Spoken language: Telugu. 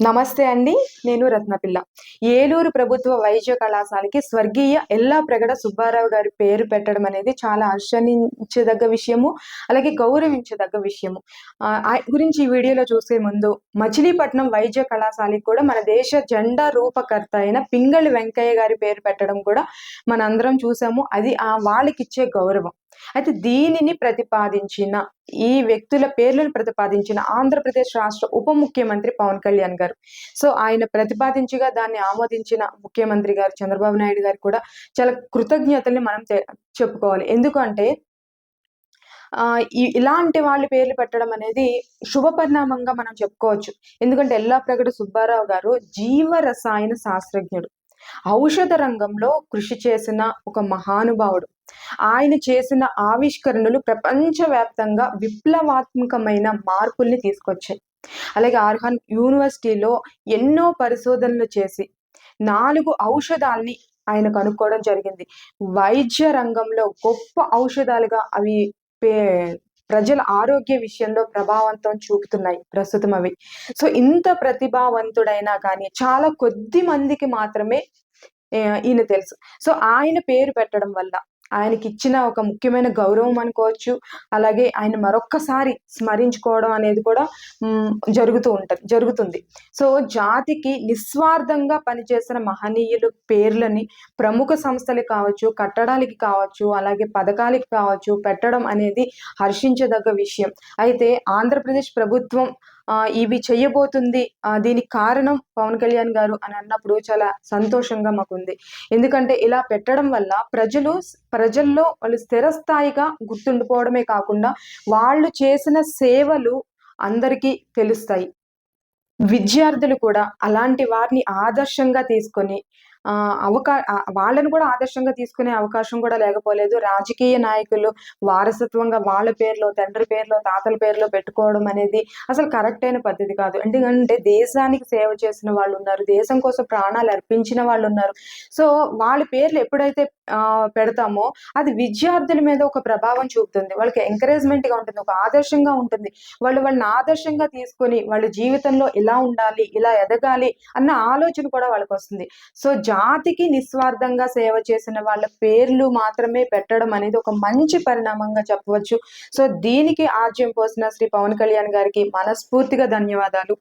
నమస్తే అండి నేను రత్నపిల్ల. ఏలూరు ప్రభుత్వ వైద్య కళాశాలకి స్వర్గీయ ఎల్లా ప్రగడ సుబ్బారావు గారి పేరు పెట్టడం అనేది చాలా ఆశ్చర్యించదగ్గ విషయము అలాగే గౌరవించదగ్గ విషయము. ఆ, గురించి ఈ వీడియోలో చూసే ముందు మచిలీపట్నం వైద్య కళాశాలకి కూడా మన దేశ జెండా రూపకర్త అయిన పింగళి వెంకయ్య గారి పేరు పెట్టడం కూడా మనందరం చూసాము. అది ఆ వాళ్ళకి ఇచ్చే గౌరవం. అయితే దీనిని ప్రతిపాదించిన ఈ వ్యక్తుల పేర్లను ప్రతిపాదించిన ఆంధ్రప్రదేశ్ రాష్ట్ర ఉప ముఖ్యమంత్రి పవన్ కళ్యాణ్ గారు. సో ఆయన ప్రతిపాదించగా దాన్ని ఆమోదించిన ముఖ్యమంత్రి గారు చంద్రబాబు నాయుడు గారు కూడా చాలా కృతజ్ఞతల్ని మనం చెప్పుకోవాలి. ఎందుకంటే ఆ, ఇలాంటి వాళ్ళ పేర్లు పెట్టడం అనేది శుభ పరిణామంగా మనం చెప్పుకోవచ్చు. ఎందుకంటే ఎల్లాప్రగడ సుబ్బారావు గారు జీవ రసాయన శాస్త్రజ్ఞుడు. ఔషధ రంగంలో కృషి చేసిన ఒక మహానుభావుడు. ఆయన చేసిన ఆవిష్కరణలు ప్రపంచవ్యాప్తంగా విప్లవాత్మకమైన మార్పుల్ని తీసుకొచ్చాయి. అలాగే ఆర్హాన్ యూనివర్సిటీలో ఎన్నో పరిశోధనలు చేసి నాలుగు ఔషధాల్ని ఆయన కనుక్కోవడం జరిగింది. వైద్య రంగంలో గొప్ప ఔషధాలుగా అవి పే- ప్రజల ఆరోగ్య విషయంలో ప్రభావంతం చూపుతున్నాయి ప్రస్తుతం అవి. సో ఇంత ప్రతిభావంతుడైనా కానీ చాలా కొద్ది మందికి మాత్రమే ఈయన తెలుసు. సో ఆయన పేరు పెట్టడం వల్ల ఆయనకి ఇచ్చిన ఒక ముఖ్యమైన గౌరవం అనుకోవచ్చు. అలాగే ఆయన మరొక్కసారి స్మరించుకోవడం అనేది కూడా జరుగుతూ ఉంటుంది జరుగుతుంది. సో జాతికి నిస్వార్థంగా పనిచేసిన మహనీయులు పేర్లని ప్రముఖ సంస్థలు కావచ్చు కట్టడాలకి కావచ్చు అలాగే పథకాలకి కావచ్చు పెట్టడం అనేది హర్షించదగ్గ విషయం. అయితే ఆంధ్రప్రదేశ్ ప్రభుత్వం ఇవి చెయ్యబోతుంది. దీనికి కారణం పవన్ కళ్యాణ్ గారు అని అన్నప్పుడు చాలా సంతోషంగా మాకుంది. ఎందుకంటే ఇలా పెట్టడం వల్ల ప్రజలు ప్రజల్లో వాళ్ళు స్థిరస్థాయిగా గుర్తుండిపోవడమే కాకుండా వాళ్ళు చేసిన సేవలు అందరికీ తెలుస్తాయి. విద్యార్థులు కూడా అలాంటి వారిని ఆదర్శంగా తీసుకొని అవకా వాళ్ళను వాళ్ళని కూడా ఆదర్శంగా తీసుకునే అవకాశం కూడా లేకపోలేదు. రాజకీయ నాయకులు వారసత్వంగా వాళ్ళ పేర్లో తండ్రి పేర్లో తాతల పేర్లో పెట్టుకోవడం అనేది అసలు కరెక్ట్ అయిన పద్ధతి కాదు. ఎందుకంటే దేశానికి సేవ చేసిన వాళ్ళు ఉన్నారు దేశం కోసం ప్రాణాలు అర్పించిన వాళ్ళు ఉన్నారు. సో వాళ్ళ పేర్లు ఎప్పుడైతే పెడతామో అది విద్యార్థుల మీద ఒక ప్రభావం చూపుతుంది. వాళ్ళకి ఎంకరేజ్మెంట్గా ఉంటుంది ఒక ఆదర్శంగా ఉంటుంది. వాళ్ళు వాళ్ళని ఆదర్శంగా తీసుకొని వాళ్ళ జీవితంలో ఇలా ఉండాలి ఇలా ఎదగాలి అన్న ఆలోచన కూడా వాళ్ళకి వస్తుంది. సో జాతికి నిస్వార్థంగా సేవ చేసిన వాళ్ళ పేర్లు మాత్రమే పెట్టడం అనేది ఒక మంచి పరిణామంగా చెప్పవచ్చు. సో దీనికి ఆజ్యం పోసిన శ్రీ పవన్ కళ్యాణ్ గారికి మనస్ఫూర్తిగా ధన్యవాదాలు.